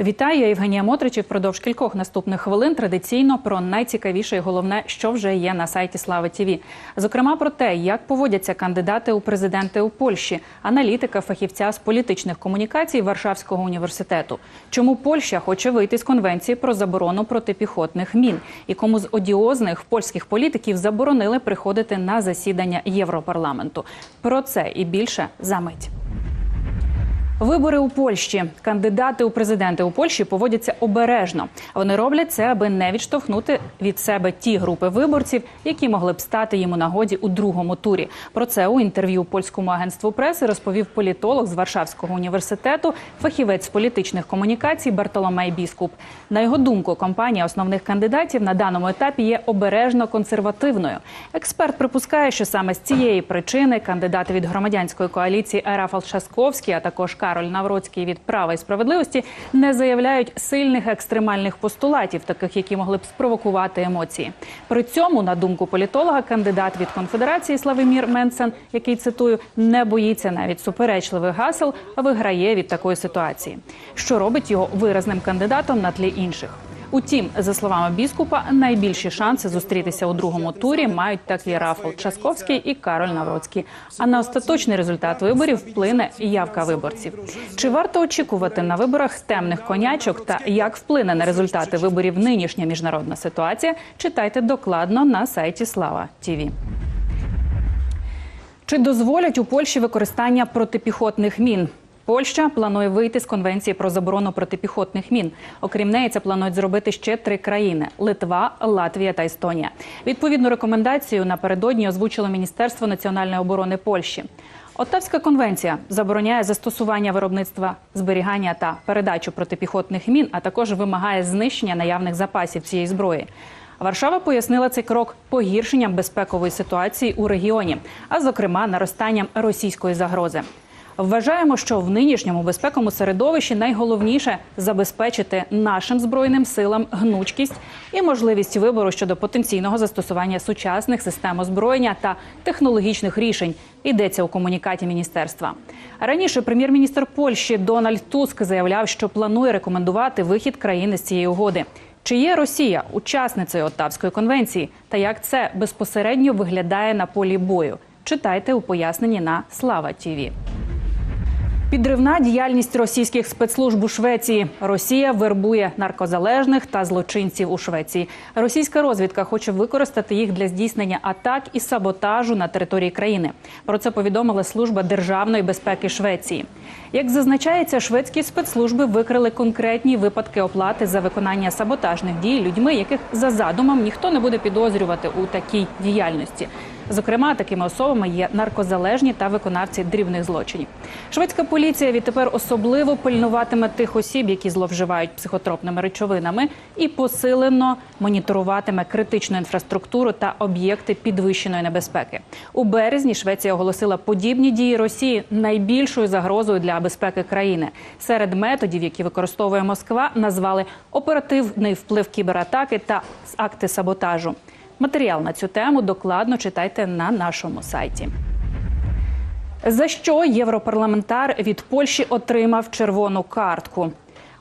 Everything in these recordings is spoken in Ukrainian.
Вітаю, Євгенія Мотрич. І Впродовж кількох наступних хвилин традиційно про найцікавіше і головне, що вже є на сайті Слави ТІВІ. Зокрема, про те, як поводяться кандидати у президенти у Польщі, аналітика, фахівця з політичних комунікацій Варшавського університету. Чому Польща хоче вийти з конвенції про заборону протипіхотних мін, і кому з одіозних польських політиків заборонили приходити на засідання Європарламенту. Про це і більше за мить. Вибори у Польщі. Кандидати у президенти у Польщі поводяться обережно. Вони роблять це, аби не відштовхнути від себе ті групи виборців, які могли б стати їм у нагоді у другому турі. Про це у інтерв'ю польському агентству преси розповів політолог з Варшавського університету, фахівець політичних комунікацій Бартоломей Біскуп. На його думку, компанія основних кандидатів на даному етапі є обережно консервативною. Експерт припускає, що саме з цієї причини кандидати від громадянської коаліції Ерафал Шасковський, а також Кароль Навроцький від права і справедливості не заявляють сильних екстремальних постулатів, таких які могли б спровокувати емоції. При цьому, на думку політолога, кандидат від конфедерації Славимір Менсен, який цитую, не боїться навіть суперечливих гасел, виграє від такої ситуації, що робить його виразним кандидатом на тлі інших. Утім, за словами біскупа, найбільші шанси зустрітися у другому турі мають такі Рафал Часковський і Кароль Навроцький. А на остаточний результат виборів вплине явка виборців. Чи варто очікувати на виборах темних конячок та як вплине на результати виборів нинішня міжнародна ситуація? Читайте докладно на сайті Слава Тіві. Чи дозволять у Польщі використання протипіхотних мін? Польща планує вийти з конвенції про заборону протипіхотних мін. Окрім неї, це планують зробити ще три країни: Литва, Латвія та Естонія. Відповідну рекомендацію напередодні озвучило Міністерство національної оборони Польщі. Оттавська конвенція забороняє застосування виробництва, зберігання та передачу протипіхотних мін, а також вимагає знищення наявних запасів цієї зброї. Варшава пояснила цей крок погіршенням безпекової ситуації у регіоні, а зокрема наростанням російської загрози. Вважаємо, що в нинішньому безпековому середовищі найголовніше забезпечити нашим збройним силам гнучкість і можливість вибору щодо потенційного застосування сучасних систем озброєння та технологічних рішень. Йдеться у комунікаті міністерства. Раніше прем'єр-міністр Польщі Дональд Туск заявляв, що планує рекомендувати вихід країни з цієї угоди. Чи є Росія учасницею Оттавської конвенції та як це безпосередньо виглядає на полі бою? Читайте у поясненні на Слава Тіві. Підривна діяльність російських спецслужб у Швеції. Росія вербує наркозалежних та злочинців у Швеції. Російська розвідка хоче використати їх для здійснення атак і саботажу на території країни. Про це повідомила служба державної безпеки Швеції. Як зазначається, шведські спецслужби викрили конкретні випадки оплати за виконання саботажних дій людьми, яких за задумом ніхто не буде підозрювати у такій діяльності. Зокрема, такими особами є наркозалежні та виконавці дрібних злочинів. Шведська поліція відтепер особливо пильнуватиме тих осіб, які зловживають психотропними речовинами, і посилено моніторуватиме критичну інфраструктуру та об'єкти підвищеної небезпеки. У березні Швеція оголосила подібні дії Росії найбільшою загрозою для безпеки країни. Серед методів, які використовує Москва, назвали оперативний вплив кібератаки та акти саботажу. Матеріал на цю тему докладно читайте на нашому сайті. За що європарламентар від Польщі отримав червону картку?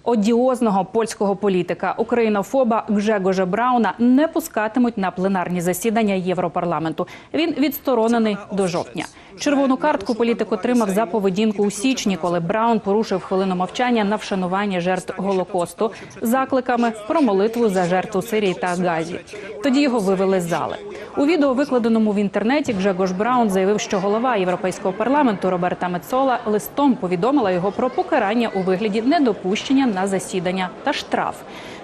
Одіозного польського політика українофоба Гжегожа Брауна не пускатимуть на пленарні засідання Європарламенту. Він відсторонений до жовтня. Червону картку політик отримав за поведінку у січні, коли Браун порушив хвилину мовчання на вшанування жертв голокосту закликами про молитву за жертву Сирії та Газі. Тоді його вивели з зали. У відео, викладеному в інтернеті, Гжегош Браун заявив, що голова європейського парламенту Роберта Мецола листом повідомила його про покарання у вигляді недопущення на засідання та штраф.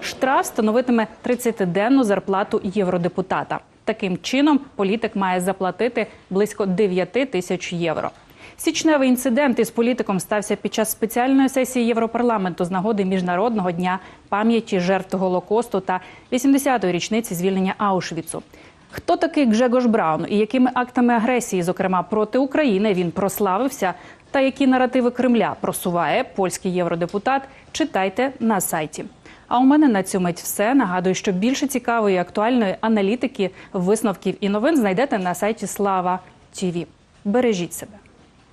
Штраф становитиме 30-денну зарплату євродепутата. Таким чином політик має заплатити близько 9 тисяч євро. Січневий інцидент із політиком стався під час спеціальної сесії Європарламенту з нагоди міжнародного дня пам'яті жертв голокосту та 80-ї річниці звільнення Аушвіцу. Хто такий Гжегош Браун і якими актами агресії, зокрема проти України, він прославився, та які наративи Кремля просуває польський євродепутат? Читайте на сайті. А у мене на мить все. Нагадую, що більше цікавої актуальної аналітики, висновків і новин знайдете на сайті Слава ТІВІ. Бережіть себе.